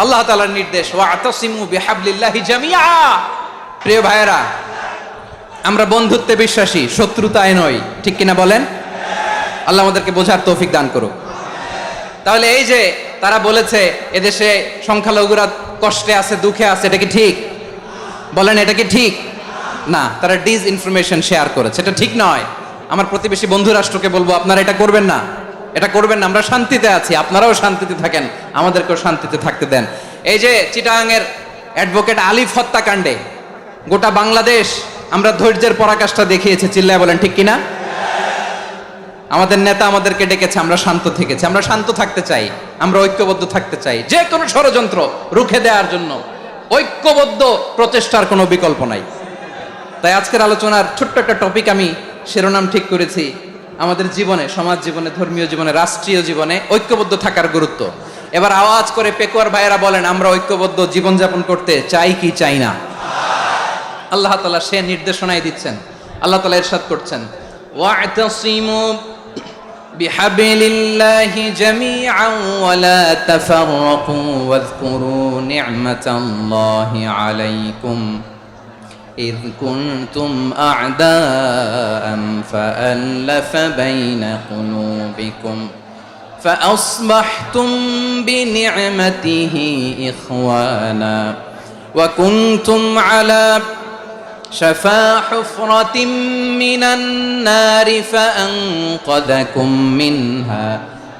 আল্লাহ তালার নির্দেশ জামিয়া প্রিয় ভাইয়েরা, আমরা বন্ধুত্বে বিশ্বাসী, শত্রুতায় নই, ঠিক কিনা বলেন? আল্লাহ আমাদেরকে বোঝার তৌফিক দান করুক। তাহলে এই যে তারা বলেছে, এদেশে সংখ্যালঘুরা কষ্টে আছে, দুঃখে আছে, এটা কি ঠিক? বলেন, এটা কি ঠিক? না, তারা ডিস ইনফরমেশন শেয়ার করেছে, এটা ঠিক নয়। আমার প্রতিবেশী বন্ধু রাষ্ট্রকে বলব, আপনারা এটা করবেন না। এটা করবেন না, আমরা শান্তিতে আছি, আপনারাও শান্তিতে থাকেন, আমাদেরকেও শান্তিতে থাকতে দেন। এই যে চিটাগাংয়ের অ্যাডভোকেট আলিফ হত্যাকাণ্ডে, গোটা বাংলাদেশ, আমরা ধৈর্যের পরাকাষ্ঠা দেখিয়েছি, চিল্লায় বলেন, ঠিক কিনা? আমাদের নেতা আমাদেরকে ডেকেছে, আমরা শান্ত থেকেছি, আমরা শান্ত থাকতে চাই, আমরা ঐক্যবদ্ধ থাকতে চাই, যে কোনো ষড়যন্ত্র রুখে দেওয়ার জন্য, ঐক্যবদ্ধ প্রচেষ্টার কোনো বিকল্প নাই। তাই আজকের আলোচনার ছোট্ট একটা টপিক আমি শিরোনাম ঠিক করেছি আমাদের জীবনে, সমাজ জীবনে, ধর্মীয় জীবনে, রাষ্ট্রীয় জীবনে ঐক্যবদ্ধ থাকার গুরুত্ব। এবার আওয়াজ করে পেকুয়ার ভাইয়েরা বলেন, আমরা ঐক্যবদ্ধ জীবনযাপন করতে চাই কি চাই না? আল্লাহ তালা সে নির্দেশনায় দিচ্ছেন। আল্লাহ তালা ইরশাদ করছেন, ওয়া'তাসিমু জামিআন ওয়া লা তাফাররাকু ওয়াযকুরু নি'মাতাল্লাহি আলাইকুম। إذ كنتم أعداء فألف بين قلوبكم فأصبحتم بنعمته إخوانا وكنتم على شفا حفرة من النار فأنقذكم منها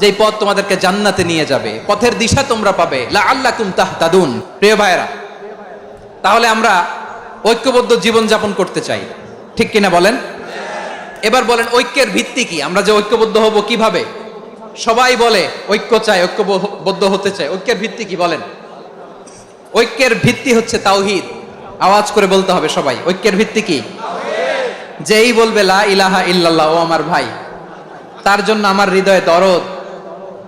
যেই পথ তোমাদেরকে জান্নাতে নিয়ে যাবে, পথের দিশা তোমরা পাবে। লা আল্লাহ কুম তাহতাদুন। প্রিয় ভাইরা তাহলে আমরা ঐক্যবদ্ধ জীবন যাপন করতে চাই। ঠিক কিনা বলেন? এবার বলেন, ঐক্যের ভিত্তি কি? আমরা যে ঐক্যবদ্ধ হব কীভাবে? সবাই বলে, ঐক্য চাই, ঐক্যবদ্ধ হতে চাই। ঐক্যের ভিত্তি কি বলেন? ঐক্যের ভিত্তি হচ্ছে তাওহিদ। আওয়াজ করে বলতে হবে সবাই, ঐক্যের ভিত্তি কি? যেই বলবে, লা ইলাহা ইল্লাল্লাহ, ও আমার ভাই। তার জন্য আমার হৃদয়ে দরদ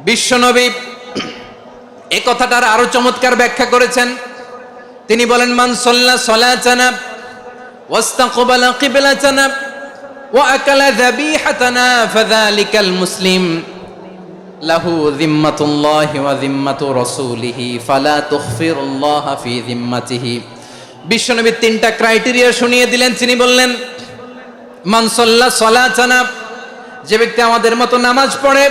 বিশ্বনবী এ কথাটার আরও চমৎকার ব্যাখ্যা করেছেন। তিনি বলেন, মান সাল্লা সালাতানা ওয়াস্তাকবালা কিবলাতানা ওয়া আকালা যাবিহাতানা ফাযালিকাল মুসলিম। লাহু যিম্মাতুল্লাহি ওয়া যিম্মাতু রাসূলিহি, ফালা তুখফিরুল্লাহ ফি যিম্মাতিহি। বিশ্বনবী তিনটা ক্রাইটেরিয়া শুনিয়ে দিলেন। তিনি বললেন, মান সাল্লা সালাতানা, যে ব্যক্তি আমাদের মতো নামাজ পড়ে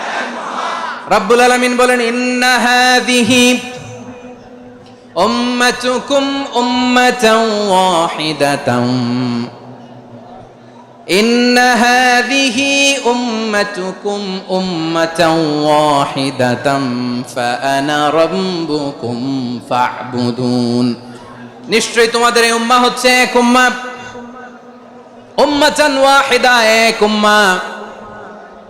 রব্বুল আলামিন বলেন ইন্না হাযিহি উম্মাতুকুম উম্মাতান ওয়াহিদাতান إن هذه أمتكم أمة واحدة فأنا ربكم فاعبدون নিশ্চয়ই তোমাদের এই উম্মা হচ্ছে এক উম্মা উম্মাতান ওয়াহিদা এক উম্মা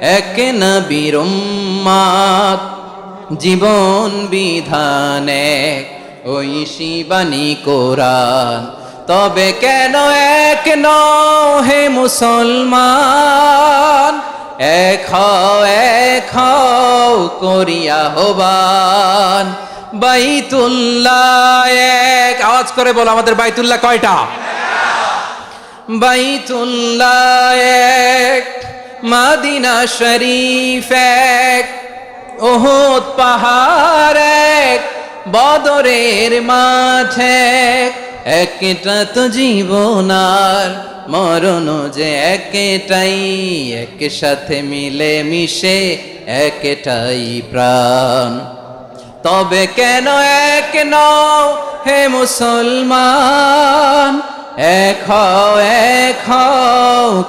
এক নবীর উম্মাত জীবন বিধান এক। ওই শিবানী কোরআন, তবে কেন এক নও হে মুসলমান? এক এক করিয়া হবান। বাইতুল্লাহ এক। আওয়াজ করে বলো আমাদের বাইতুল্লাহ কয়টা? বাইতুল্লাহ এক। মাদিনা শরীফ এক, ওহুদ পাহাড় এক, বদরের মাঠে একটা তো জীবনার মরণ যে একটাই এক সাথে মিলে মিশে একটাই প্রাণ। তবে কেন এক নও হে মুসলমান? এক এক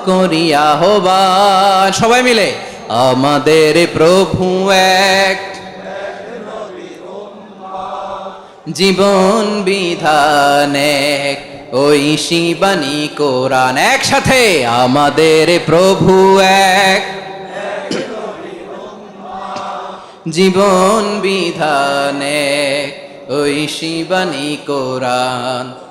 করিয়া হবান সবাই মিলে? আমাদের প্রভু এক। জীবন বিধান এক। ওই শিবানী কোরআন একসাথে আমাদের প্রভু এক। জীবন বিধানে ওই শিবানী কোরআন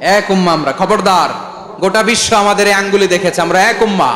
এক উম্মা আমরা খবরদার। গোটা বিশ্ব আমাদের আঙ্গুলি দেখেছে আমরা এক উম্মা।